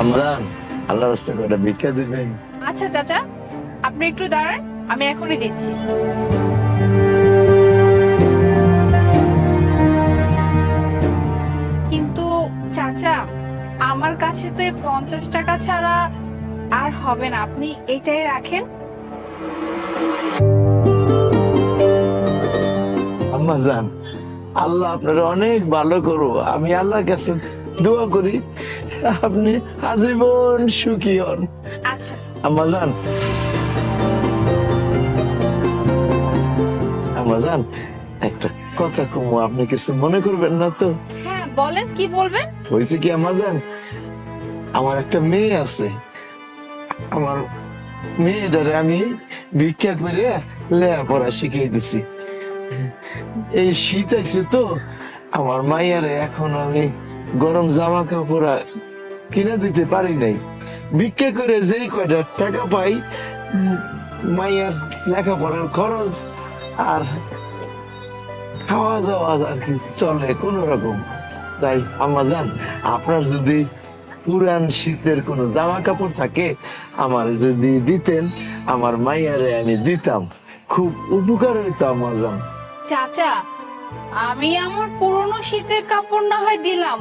আমরা আল্লাহ রাস্তা করে ভিক্ষা দিবেন। আচ্ছা চাচা আপনি একটু দাঁড়ান আমি এখনই দিচ্ছি। কিন্তু চাচা আমার কাছে তো এই পঞ্চাশ টাকা ছাড়া আর হবে না। আপনি এটাই রাখেন। আম্মা জান আল্লাহ আপনার অনেক ভালো করব আমি আল্লাহর কাছে দোয়া করি। আপনি আজীবন সুখী হন। আচ্ছা। আম্মা জান আম্মা জান একটা কথা কমু আপনি কিছু মনে করবেন না তো? হ্যাঁ বলেন কি বলবেন? হয়েছে কি আমার একটা মেয়ে আছে। আমার মেয়েটারে আমি ভিক্ষা করে লেখাপড়া শিখিয়ে দিছি। এই শীত আছে তো আমার মাইয়ারে এখন আমি গরম জামা কাপড় কিনে দিতে পারি নাই। ভিক্ষা করে যেই কয়টা টাকা পাই উম, মাইয়ার লেখাপড়ার খরচ আর খাওয়া দাওয়া আর কি চলে কোন রকম। তাই আমার জান আপনার যদি পুরান শীতের কোনো জামা কাপড় থাকে আমার যদি দিতেন আমার মাইয়ারে আমি দিতাম। খুব উপকার হইতো আমার জান। চাচা আমি আমার পুরনো শীতের কাপড় না হয় দিলাম।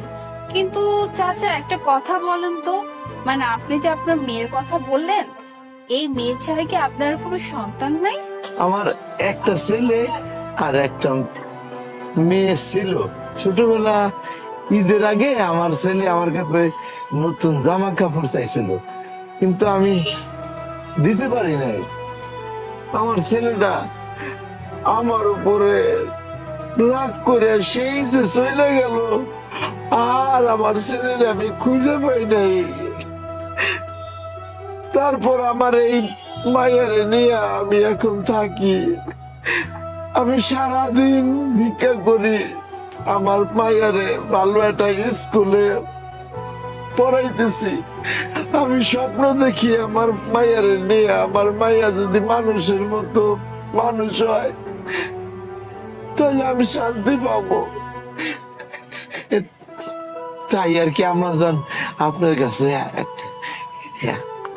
কিন্তু চাচা, একটা কথা বলেন তো। মানে আপনি যে আপনার মেয়ের কথা বললেন, এই মেয়ে ছাড়া কি আপনার কোনো সন্তান নাই? আমার একটা ছেলে আর একটা মেয়ে ছিল। ছোটবেলা ঈদের আগে আমার ছেলে আমার কাছে নতুন জামা কাপড় চাইছিল। কিন্তু আমি দিতে পারি নাই। আমার ছেলেটা আমার উপরে রাগ করে সেই যে চলে গেল। আর আমার ছেলের আমি খুঁজে পাই নাই। তারপর আমার এই মায়ের নিয়ে আমি এখন থাকি। আমি সারাদিন ভিক্ষা করি আমার মায়েরে ভালো একটা স্কুলে পড়াইতেছি। আমি স্বপ্ন দেখি আমার মায়েরে নিয়ে, আমার মাইয়া যদি মানুষের মতো মানুষ হয়, তাহলে আমি শান্তি পাবো। তাই আর কি আমাজন আপনার কাছে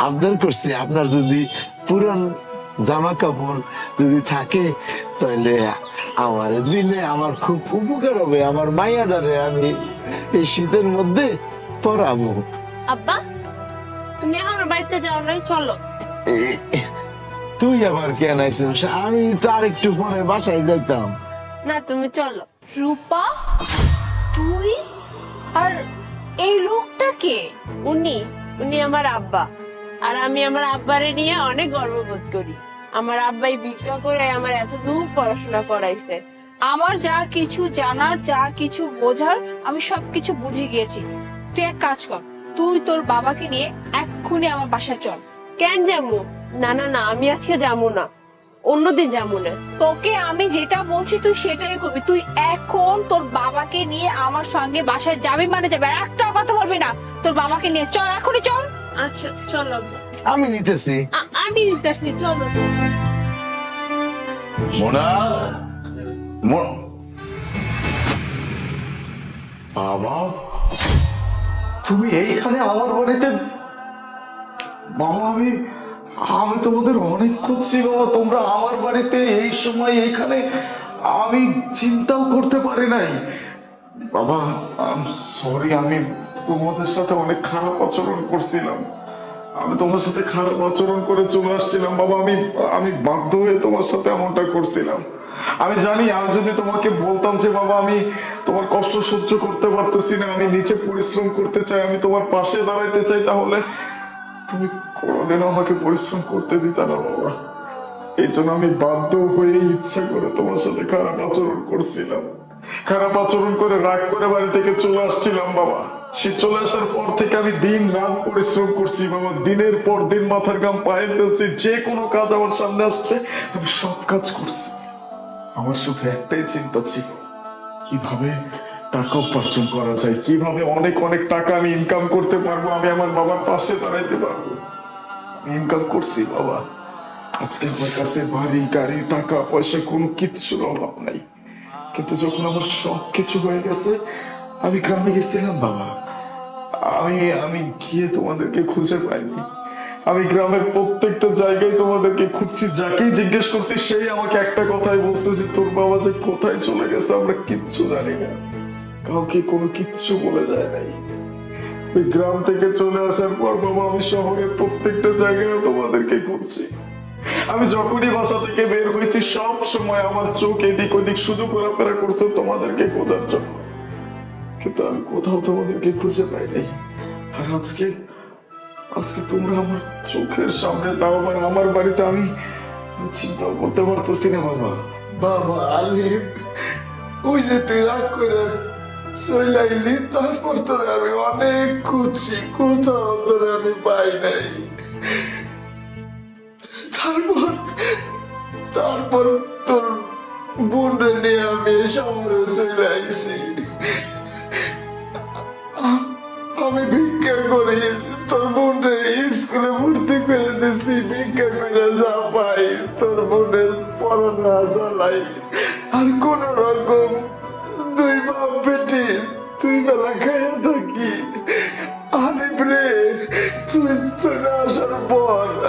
আবদার করছি। আপনার যদি পুরান জামা কাপড় যদি থাকে তাহলে আমার দিলে আমার খুব উপকার হবে। আমার মায়াডারে আমি এই শীতের মধ্যে পরাবো। আব্বা তুমি আমার বাড়িতে যাও চলো। তুই আবার কেন আইসিস আমি তার একটু পরে বাসায় যাইতাম। না তুমি চলো। রূপা? আর এই লোকটা কে? উনি উনি আমার আব্বা। আর আমি আমার আব্বারে নিয়ে অনেক গর্ববোধ করি। আমার আব্বাই ভিক্ষা করে আমার এত দূর পড়াশোনা করাইছে। আমার যা কিছু জানার যা কিছু বোঝার আমি সবকিছু বুঝে গিয়েছি। তুই এক কাজ কর তুই তোর বাবাকে নিয়ে এক্ষুনি আমার বাসায় চল। কেন যাব? না না না আমি আজকে যাব না। অন্যদিন যাব না তোকে আমি যেটা বলছি তুই সেটাই করবি। তুই এখন তোর বাবাকে নিয়ে আমার সঙ্গে বাসায় যাবি মানে যাবে। আর একটাও কথা বলবি না তোর বাবাকে নিয়ে চল এখনই চল। আচ্ছা চলো। আমি নিতেছি। আমি দিতেছি চলো মোনা বাবা তুমি এইখানে আমার বাড়িতে বাবা আমি আমি তোমাদের অনেক খুঁজছি বাবা। তোমরা আমার বাড়িতে এই সময় এইখানে আমি চিন্তাও করতে পারি নাই। বাবা সরি আমি তোমাদের সাথে অনেক খারাপ আচরণ করছিলাম। আমি তোমার সাথে খারাপ আচরণ করে চলে আসছিলাম। বাবা, আমি আমি বাধ্য হয়ে তোমার সাথে এমনটা করছিলাম। আমি জানি, আমি যদি তোমাকে বলতাম যে, বাবা, আমি তোমার কষ্ট সহ্য করতে পারতেছি না, আমি নিচে পরিশ্রম করতে চাই, আমি তোমার পাশে দাঁড়াইতে চাই, তাহলে তুমি কোনোদিনও আমাকে পরিশ্রম করতে দিতে না, বাবা। এই জন্য আমি বাধ্য হয়ে ইচ্ছা করে তোমার সাথে খারাপ আচরণ করছিলাম। খারাপ আচরণ করে রাগ করে বাড়ি থেকে চলে আসছিলাম, বাবা। সে চলে আসার পর থেকে আমি দিন রাত পরিশ্রম করছি, বাবা। দিনের পর দিন মাথার গাম পায়ে ফেলছি। যে কোনো কাজ আমার সামনে আসছে, আমি সব কাজ করছি। আমার শুধু একটাই চিন্তা ছিল, কীভাবে টাকা উপার্জন করা যায়, কীভাবে অনেক অনেক টাকা আমি ইনকাম করতে পারব, আমি আমার বাবার পাশে দাঁড়াইতে পারব। ইনকাম করছি, বাবা। আজকে আমার কাছে বাড়ি, গাড়ি, টাকা, পয়সা, কোনো কিচ্ছুর অভাব নাই। কিন্তু যখন আমার সব কিছু হয়ে গেছে, আমি গ্রামে গেছিলাম, বাবা। আমি আমি গিয়ে তোমাদেরকে খুঁজে পাইনি। আমি গ্রামের প্রত্যেকটা জায়গায় তোমাদেরকে খুঁজছি, যাকেই জিজ্ঞেস করছি, সেই আমাকে একটা কথাই বলছে যে, তোর বাবা যে কোথায় চলে গেছে, আমরা কিচ্ছু জানি না। কাউকে কোনো কিচ্ছু বলে যায় নাই। গ্রাম থেকে চলে আসার পর বাবা, আমি শহরের প্রত্যেকটা জায়গায় তোমাদেরকে খুঁজছি। আমি যখনই বাসা থেকে বের হয়েছি, সব সময় আমার চোখ এদিক ওদিক শুধু ঘোরাফেরা করছে তোমাদেরকে খোঁজার জন্য। কিন্তু আমি কোথাও তোমাদেরকে খুঁজে পাই নাই আর আজকে আজকে তোমরা আমার চোখের সামনে তাও আবার আমার বাড়িতে আমি চিন্তাও করতে পারতেছি না, বাবা। বাবা আলিম ওই যে তুই রাগ করে চলাইলি তারপর তোরে আমি অনেক খুঁজছি, কোথাও তোরে আমি পাই নাই। তারপর তারপর তোর বোনরে নিয়ে আমি শহরে চলে আইছি। আমি ভিক্ষা করি তোর বোনরে স্কুলে ভর্তি করে দিছি, ভিক্ষা করে যা পাই, তোর বোনের পড়াশোনা চালাই। আর কোন রকম পেটে তুই বেলা খাইয়া থাকি। আলিপ রে, তুই চলে আসার পর,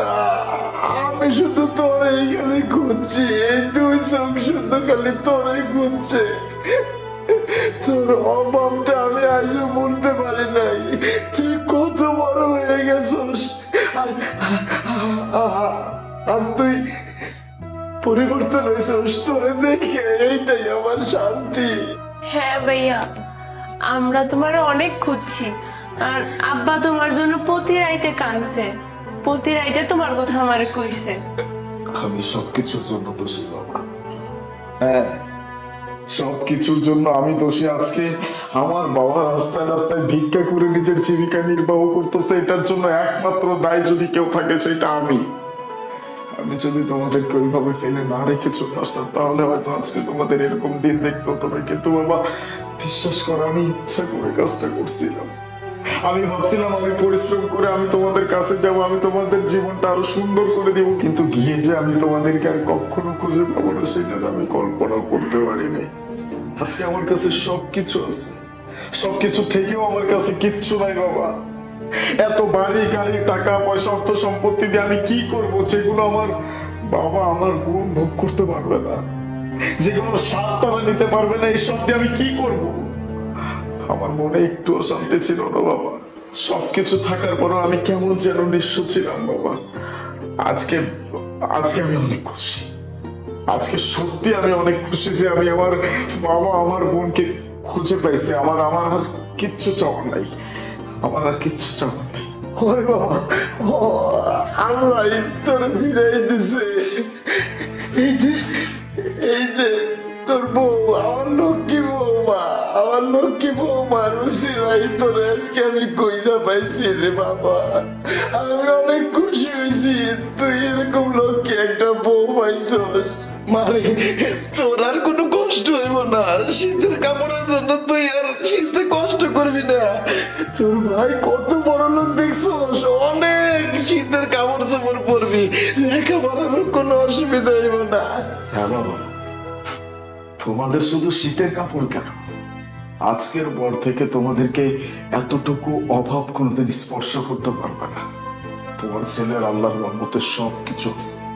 আমি শুধু তোরে খালি খুঁজছি, এই দুই চোখ শুধু খালি তোরে খুঁজছে। তোর অভাবটা আমি আজও বলতে পারি নাই। তুই কত বড় হয়ে গেছিস। আর- তুই পরিবর্তন হয়েছিস, তোরে দেখে এইটাই আমার শান্তি। হ্যাঁ ভাইয়া, আমরা তোমার অনেক খুঁজছি। আর আব্বা তোমার জন্য প্রতি রাইতে কাঁদছে। প্রতি রাইতে তোমার কথা আমার কইছে। আমি সবকিছুর জন্য দোষী হ্যাঁ সবকিছুর জন্য আমি দোষী। আজকে আমার বাবা রাস্তায় রাস্তায় ভিক্ষা করে নিজের জীবিকা নির্বাহ করতেছে, এটার জন্য একমাত্র দায় যদি কেউ থাকে সেটা আমি। আমি যদি তোমাদেরকে ওইভাবে ফেলে না রেখে চলে আসতাম, তাহলে হয়তো আজকে তোমাদের এরকম দিন দেখতে হতো না। কিন্তু বাবা, বিশ্বাস করো, আমি ইচ্ছা করে কাজটা করছিলাম। আমি ভাবছিলাম আমি পরিশ্রম করে আমি তোমাদের কাছে যাব, আমি তোমাদের জীবনটা আরও সুন্দর করে দিব, কিন্তু গিয়ে যে আমি তোমাদেরকে আর কখনো খুঁজে পাবো না, সেটা তো আমি কল্পনা করতে পারিনি। আজকে আমার কাছে সবকিছু আছে। সবকিছু থেকেও আমার কাছে কিচ্ছু নাই বাবা। এত বাড়ি, গাড়ি, টাকা পয়সা, অর্থ সম্পত্তি দিয়ে আমি কি করব? যেগুলো আমার বাবা আমার বোন ভোগ করতে পারবে না। যেগুলো স্বাদ তারা নিতে পারবে না এইসব দিয়ে আমি কি করব? আমার মনে একটু শান্তি ছিল না বাবা। সবকিছু থাকার পরও আমি কেমন যেন নিঃস্ব ছিলাম বাবা। আজকে আজকে আমি অনেক খুশি। আজকে সত্যি আমি অনেক খুশি যে আমি আমার বাবা আমার বোনকে খুঁজে পাইছি। আমার আমার আর কিচ্ছু চাওয়া নাই। আমার আর কিচ্ছু আল্লাহ তোর ফিরাই দিছে। এই যে এই যে তোর বউ, আমার লক্ষ্মী বৌমা, আমার লক্ষ্মী বৌমা, রুচি ভাই, তোর আজকে আমি কইজা পাইছি রে বাবা। আমি অনেক খুশি হয়েছি, তুই এরকম লক্ষ্মী একটা বউ পাইছস। মারে, তোর আর কোনো কষ্ট হইব না। শীতের কাপড়ের জন্য তুই আর শীতে কষ্ট করবি না। তোর ভাই কত বড় লোক অনেক শীতের কাপড় পরবি। লেখাপড়ার কোনো অসুবিধা হইব না। হ্যাঁ বাবা, তোমাদের শুধু শীতের কাপড় কেন? আজকের পর থেকে তোমাদেরকে এতটুকু অভাব কোনোদিন স্পর্শ করতে পারবে না। তোমার ছেলের আল্লাহর রহমতে সব কিছু আছে।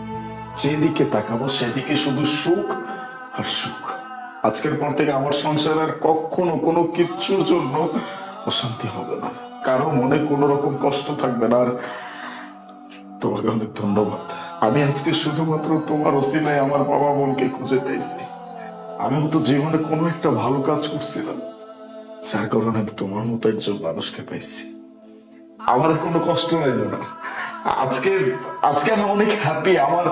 যেদিকে তাকাবো, সেদিকে শুধু সুখ আর সুখ। আজকের পর থেকে আমার সংসার আর কখনো কোনো কিচ্ছুর জন্য অশান্তি হবে না। কারও মনে কোনো রকম কষ্ট থাকবে না। আর তোমাকে অনেক ধন্যবাদ। আমি আজকে শুধুমাত্র তোমার ওসিলায় আমার বাবা বোনকে খুঁজে পেয়েছি। আমি হয়তো জীবনে কোনো একটা ভালো কাজ করছিলাম, যার কারণে আমি তোমার মতো একজন মানুষকে পাইছি আমার কোনো কষ্ট লাগল না। আজকে আজকে আমি অনেক হ্যাপি আমার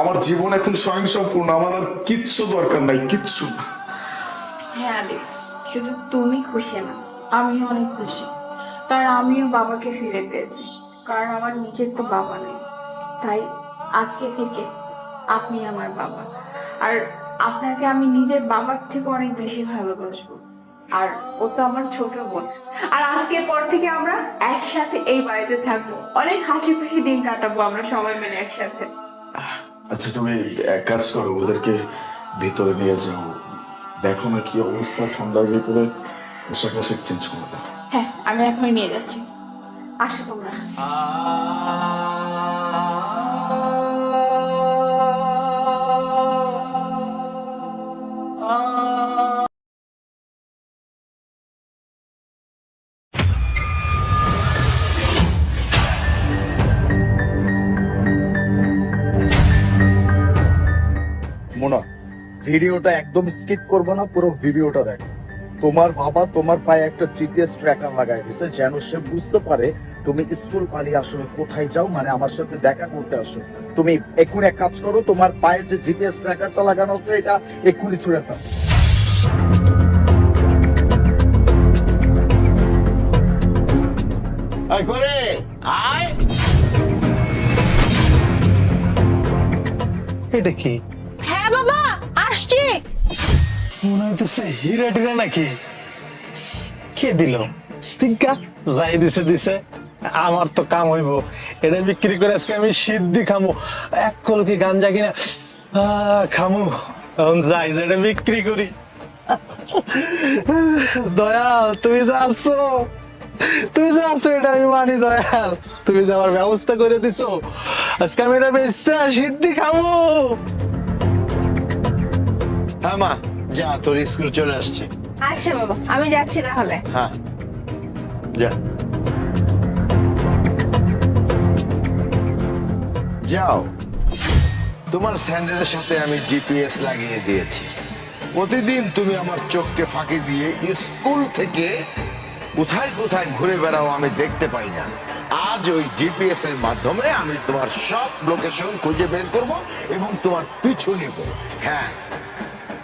আমার জীবন এখন স্বয়ং সম্পূর্ণ আমার আর কিচ্ছু দরকার নাই, কিচ্ছু না। হ্যাঁ আলিফ, শুধু তুমি খুশি না, আমি অনেক খুশি। কারণ আমিও বাবাকে ফিরে পেয়েছি, কারণ আমার নিজের তো বাবা নেই। তাই আজকে থেকে আপনি আমার বাবা। আর আপনাকে আমি নিজের বাবার থেকে অনেক বেশি ভালোবাসবো। আর ও তো আমার ছোট বোন। আর আজকের পর থেকে আমরা একসাথে এই বাড়িতে থাকব। অনেক হাসি খুশি দিন কাটাবো আমরা সবাই মিলে একসাথে। আচ্ছা তুমি এক কাজ করো ওদেরকে ভিতরে নিয়ে যাও। দেখো না কি অবস্থা ঠান্ডার ভিতরে। পোশাক আশাক চেঞ্জ করে দাও। হ্যাঁ আমি এখনই নিয়ে যাচ্ছি। আসো তোমরা। ভিডিওটা একদম স্কিপ করব না পুরো ভিডিওটা দেখো। তোমার বাবা তোমার পায়ে একটা জিপিএস ট্র্যাকার লাগাই দিছে যেন সে বুঝতে পারে তুমি স্কুল পালিয়ে আসলে কোথায় যাও মানে আমার সাথে দেখা করতে আসো। তুমি এক্ষুনি এক কাজ করো তোমার পায়ে যে জিপিএস ট্র্যাকারটা লাগানো আছে এটা এক্ষুনি ছুঁড়ে করে আয়। এটা কি? মনে হইতেছে হিরা টিরা নাকি? কে দিল? টিকা যাই দিছে দিছে। আমার তো কাম হইব। এটা বিক্রি করে আজকে আমি সিদ্ধি খামো। এক কলকি গাঞ্জা কিনা? খামো। এখন যাই যে এটা বিক্রি করি। দয়াল, তুমি তো আসছো। তুমি তো আসছো, এটা আমি মানি, দয়াল। তুমি আমার ব্যবস্থা করে দিছো। আজকে আমি এটা বেচতে, সিদ্ধি খামো। হ্যাঁ মা। যা তোর স্কুল চলে আসছে। আচ্ছা বাবা আমি যাচ্ছি তাহলে। হ্যাঁ। যা। যাও। তোমার স্যান্ডেলের সাথে আমি জিপিএস লাগিয়ে দিয়েছি। প্রতিদিন তুমি আমার চোখকে ফাঁকি দিয়ে স্কুল থেকে কোথায় কোথায় ঘুরে বেড়াও আমি দেখতে পাই না। আজ ওই জিপিএস এর মাধ্যমে আমি তোমার সব লোকেশন খুঁজে বের করব এবং তোমার পিছু নেব। হ্যাঁ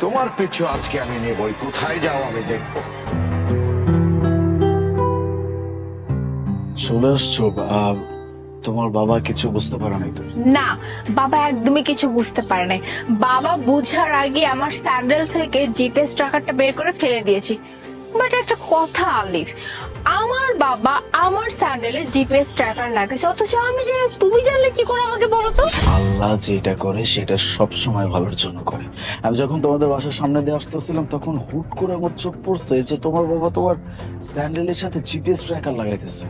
তোমার পিছু আজকে আমি নেবই। কোথায় যাও আমি দেখব। চলে আসছো আহ, তোমার বাবা কিছু বুঝতে পারে নাই তো? না বাবা একদমই কিছু বুঝতে পারে নাই। বাবা বুঝার আগে আমার স্যান্ডেল থেকে জিপিএস টাকাটা বের করে ফেলে দিয়েছি। বাট একটা কথা, আলিফ, আমার বাবা আমার স্যান্ডেলে জিপিএস ট্র্যাকার লাগাইছে, অথচ আমি যে, তুমি জানলে কি করে আমাকে বলো তো? আল্লাহ যেটা করে, সেটা সব সময় ভালোর জন্য করে। আমি যখন তোমাদের বাসার সামনে দিয়ে আসতেছিলাম, তখন হুট করে আমার চোখ পড়ছে যে তোমার বাবা তোমার স্যান্ডেলের সাথে জিপিএস ট্র্যাকার লাগাইতেছে।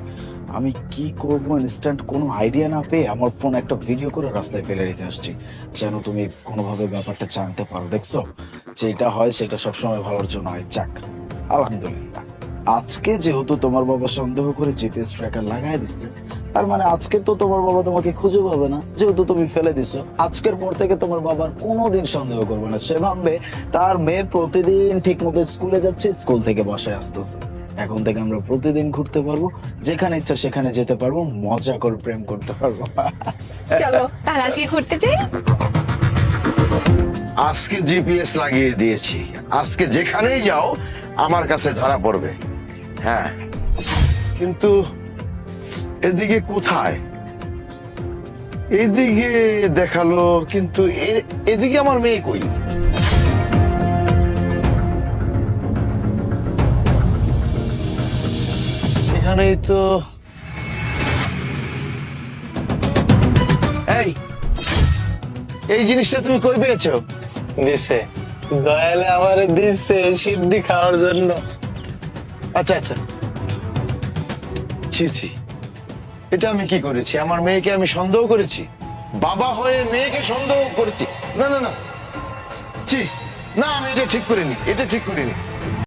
আমি কি করব ইনস্ট্যান্ট কোনো আইডিয়া না পেয়ে আমার ফোন একটা ভিডিও করে রাস্তায় ফেলে রেখে আসছি। যেন তুমি কোনোভাবে ব্যাপারটা জানতে পারো, দেখছ? যেটা হয় সেটা সবসময় ভালোর জন্য হয়, যাক। আলহামদুলিল্লাহ। আজকে যেহেতু তোমার বাবা সন্দেহ করে জিপিএস ট্র্যাকার লাগাই দিচ্ছে তার মানে আজকে তো তোমার বাবা তোমাকে খুঁজে পাবে না যেহেতু তুমি ফেলে দিছো। আজকের পর থেকে তোমার বাবার কোনোদিন সন্দেহ করবে না। সে ভাববে তার মেয়ে প্রতিদিন ঠিক মতো স্কুলে যাচ্ছে স্কুল থেকে বাসায় আসতেছে। এখন থেকে আমরা প্রতিদিন ঘুরতে পারব যেখানে ইচ্ছা সেখানে যেতে পারব মজা করে প্রেম করতে পারব। চলো তাহলে আজকে ঘুরতে যাই। আজকে জিপিএস লাগিয়ে দিয়েছি। আজকে যেখানেই যাও আমার কাছে ধরা পড়বে। হ্যাঁ। কিন্তু এদিকে কোথায়? এদিকে দেখাল, কিন্তু এদিকে আমার মেয়ে কই? এখানেই তো এই এই জিনিসটা তুমি কই পেয়েছ? দিছে দয়ালে আমার দিচ্ছে সিদ্ধি খাওয়ার জন্য। আচ্ছা আচ্ছা। ছি ছি। এটা আমি কি করেছি? আমার মেয়েকে আমি সন্দেহ করেছি? বাবা হয়ে মেয়েকে সন্দেহ করেছি? না না না। ছি। না, আমি এটা ঠিক করিনি। এটা ঠিক করিনি।